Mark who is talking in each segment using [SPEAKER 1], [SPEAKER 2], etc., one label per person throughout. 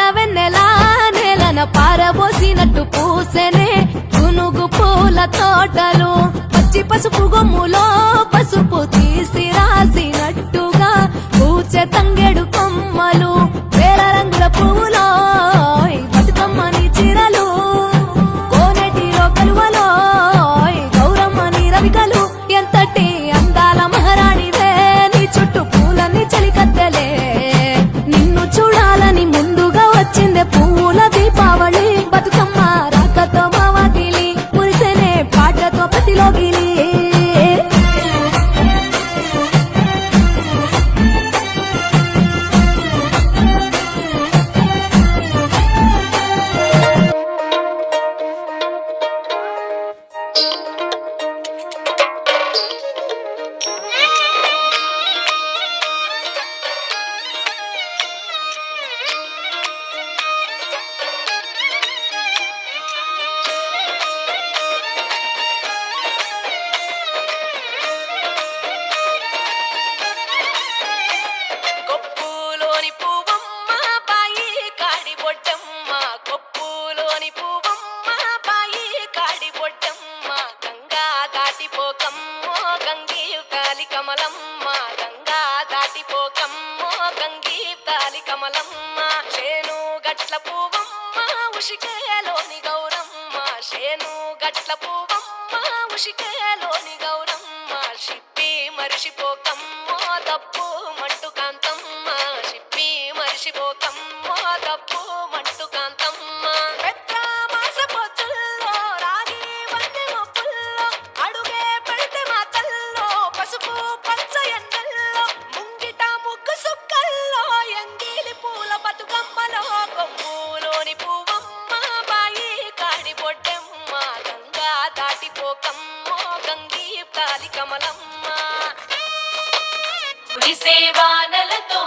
[SPEAKER 1] వెన్నెలా నెలన పారబోసినట్టు పూసెనే గునుగు పూల తోటలు. పచ్చి పసుపు గొమ్ములో పసుపు తీసి రాసినట్టుగా పూచె తంగెడు కొమ్మలు. వచ్చిందే పువ్వుల
[SPEAKER 2] దాటిపోకమ్మో గంగి కాలి కమలమ్మ. గంగా దాటిపోకమ్మో గంగి తాలి కమలమ్మ. శేను గట్ల పూవమ్మ ఉషికేలోని గౌరమ్మ. శేను గట్ల పూవమ్మ ఉషికేలోని గౌరమ్మ. షిప్పి మరిషిపోకమ్మో తప్పు మంటు కాంతమ్మ. షిప్పి మరిషిపోకమ్మో తప్పు మంటు కాంత దాటిపోకమ్మో గంగీ తాలి కమలమ్మ. విసేవానలతో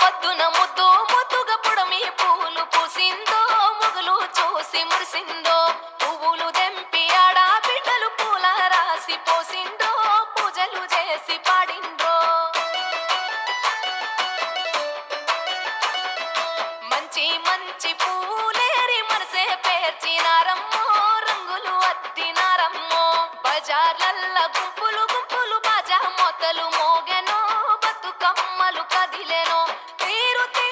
[SPEAKER 2] పొద్దున ముద్దు ముద్దుగా పుడమి పువ్వులు పూసిందో ముగులు చూసి మురిసిందో పువ్వులు దెంపి ఆడ బిడ్డలు పూల రాసి పోసిందో పూజలు చేసి పాడిందో. మంచి మంచి పూలేరి మనసే పేర్చినారమ్మో రంగులు అత్తినారమ్మో బజార్లల్ల గుంపులు గుంపులు బాజా మొతలు మోగెనో బతుకమ్మలు dile no, pero te